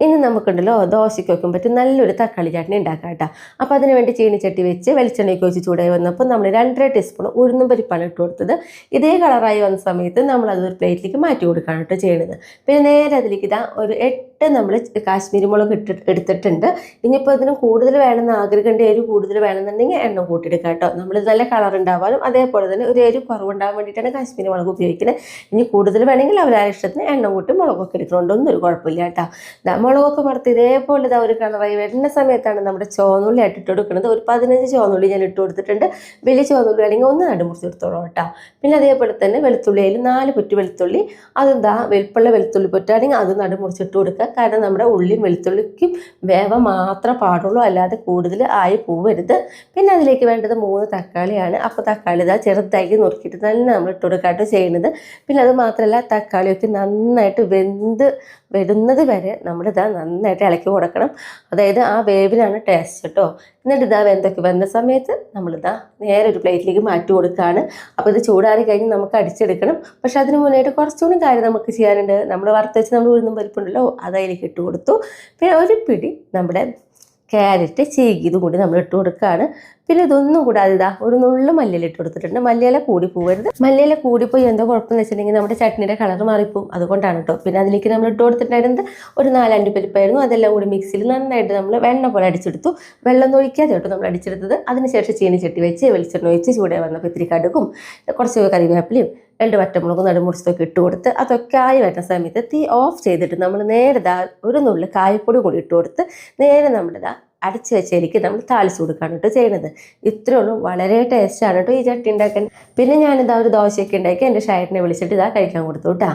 ഇനി നമുക്കുണ്ടല്ലോ ദോശയ്ക്ക് വെക്കാൻ പറ്റും നല്ലൊരു തക്കാളി ചട്നി ഉണ്ടാക്കാം കേട്ടോ. അപ്പോൾ അതിന് വേണ്ടി ചീനിച്ചട്ടി വെച്ച് വെളിച്ചെണ്ണയ്ക്ക് ഒഴിച്ച് ചൂടായി വന്നപ്പോൾ നമ്മൾ രണ്ടര ടീസ്പൂൺ ഉഴുന്നും പരിപ്പാണ് ഇട്ട് കൊടുത്തത്. ഇതേ കളറായി വന്ന സമയത്ത് നമ്മളത് ഒരു പ്ലേറ്റിലേക്ക് മാറ്റി കൊടുക്കുകയാണ് കേട്ടോ ചെയ്യുന്നത് പിന്നെ നേരെ അതിലേക്ക് ഇതാ ഒരു എട്ട് നമ്മൾ കാശ്മീരി മുളക് ഇട്ട് എടുത്തിട്ടുണ്ട്. ഇനിയിപ്പോൾ ഇതിന് കൂടുതൽ വേണമെന്ന് ആഗ്രഹിക്കേണ്ട എരി കൂടുതൽ വേണമെന്നുണ്ടെങ്കിൽ എണ്ണ കൂട്ടിയെടുക്കുക കേട്ടോ. നമ്മൾ നല്ല കളർ ഉണ്ടാവാനും അതേപോലെ തന്നെ ഒരു എരിവ് കുറവുണ്ടാകാൻ വേണ്ടിയിട്ടാണ് കാശ്മീരി മുളക് ഉപയോഗിക്കുന്നത്. ഇനി കൂടുതൽ വേണമെങ്കിൽ അവരാ ഇഷ്ടത്തിന് എണ്ണ കൂട്ടി മുളകൊക്കെ എടുക്കണോണ്ടൊന്നും ഒരു കുഴപ്പമില്ല കേട്ടോ. മുളകൊക്കെ മറുത്ത് ഇതേപോലെ ഇതാ ഒരു കളറായി വരുന്ന സമയത്താണ് നമ്മുടെ ചോന്നുള്ളി ആയിട്ട് ഇട്ട് കൊടുക്കുന്നത്. ഒരു പതിനഞ്ച് ചോന്നുള്ളി ഞാൻ ഇട്ട് കൊടുത്തിട്ടുണ്ട്. വലിയ ചോന്നുള്ളി വേണമെങ്കിൽ ഒന്ന് നടുമുറിച്ച് എടുത്തോളൂ കേട്ടോ. പിന്നെ അതേപോലെ തന്നെ വെളുത്തുള്ളിയിൽ നാല് പൊറ്റ് വെളുത്തുള്ളി. അതെന്താ വെളുപ്പുള്ള വെളുത്തുള്ളി പൊറ്റാണെങ്കിൽ അത് നടുമുറിച്ചിട്ട് കൊടുക്കുക. കാരണം നമ്മുടെ ഉള്ളിയും വെളുത്തുള്ളിക്കും വേവ മാത്രം പാടുള്ളൂ. അല്ലാതെ കൂടുതൽ ആയി പോവരുത്. പിന്നെ അതിലേക്ക് വേണ്ടത് മൂന്ന് തക്കാളിയാണ്. അപ്പോൾ തക്കാളി ഇതാ ചെറുതാക്കി നുറുക്കിയിട്ട് തന്നെ നമ്മൾ ഇട്ട് കൊടുക്കാട്ടോ ചെയ്യുന്നത്. പിന്നെ അത് മാത്രമല്ല തക്കാളിയൊക്കെ നന്നായിട്ട് വെന്ത് വരുന്നത് വരെ നമ്മളിതാ നന്നായിട്ട് ഇളക്കി കൊടുക്കണം. അതായത് ആ വേവിലാണ് ടേസ്റ്റ് കേട്ടോ എന്നിട്ട് ഇതാ വെന്തൊക്കെ വന്ന സമയത്ത് നമ്മളിതാ നേരെ ഒരു പ്ലേറ്റിലേക്ക് മാറ്റി കൊടുക്കുകയാണ് അപ്പോൾ ഇത് ചൂടാറി കഴിഞ്ഞ് നമുക്ക് അടിച്ചെടുക്കണം. പക്ഷെ അതിന് മുന്നായിട്ട് കുറച്ചുകൂടി കാര്യം നമുക്ക് ചെയ്യാനുണ്ട്. നമ്മൾ വറുത്തച്ച് നമ്മൾ ഉഴുന്നും പരിപ്പുണ്ടല്ലോ അത് അതിലേക്ക് ഇട്ട് കൊടുത്തു. പിന്നെ ഒരു പിടി നമ്മുടെ ക്യാരറ്റ് ചീകി ഇതും കൂടി നമ്മൾ ഇട്ട് കൊടുക്കുകയാണ് പിന്നെ ഇതൊന്നും കൂടാതെ ഇതാ ഒരു നുള്ളു മല്ലിയില ഇട്ട് കൊടുത്തിട്ടുണ്ട്. മല്ലിയില കൂടി പോകരുത്. മല്ലിയില കൂടിപ്പോയി എന്തോ കുഴപ്പമെന്ന് വെച്ചിട്ടുണ്ടെങ്കിൽ നമ്മുടെ ചട്നിയുടെ കളർ മാറിപ്പോവും. അതുകൊണ്ടാണ് കേട്ടോ. പിന്നെ അതിലേക്ക് നമ്മൾ ഇട്ട് കൊടുത്തിട്ടുണ്ടായിരുന്നത് ഒരു നാലണ്ടി പരിപ്പായിരുന്നു. അതെല്ലാം കൂടി മിക്സിയിൽ നന്നായിട്ട് നമ്മൾ വെണ്ണ പോലെ അടിച്ചെടുത്തു. വെള്ളം ഒഴിക്കാതെ കേട്ടോ നമ്മൾ അടിച്ചെടുത്തത്. അതിനുശേഷം ചീനി ചട്ടി വെച്ച് വെളിച്ചെണ്ണ ഒഴിച്ച് ചൂടെ വന്നപ്പോൾ ഇത്തിരി കടുകും കുറച്ച് കറിവേപ്പിലയും രണ്ട് വറ്റമുളക് നടുമുറിച്ചതൊക്കെ ഇട്ട് കൊടുത്ത് അതൊക്കെ ആയി വരുന്ന സമയത്ത് തീ ഓഫ് ചെയ്തിട്ട് നമ്മൾ നേരെ ദാ ഒരു നുള്ളിൽ കായപ്പൊടി കൂടി ഇട്ട് കൊടുത്ത് നേരെ നമ്മുടെ ദാ അടച്ചു വെച്ചതിലേക്ക് നമ്മൾ താളിച്ചു കൊടുക്കുകയാണ് കേട്ടോ ചെയ്യുന്നത് ഇത്രയേ ഉള്ളൂ. വളരെ ടേസ്റ്റാണ് കേട്ടോ ഈ ചട്ടി ഉണ്ടാക്കാൻ. പിന്നെ ഞാനിതാ ഒരു ദോശയൊക്കെ ഉണ്ടാക്കി എന്റെ ഷയറ്റിനെ വിളിച്ചിട്ട് ഇതാ കഴിക്കാൻ കൊടുത്തു കേട്ടോ.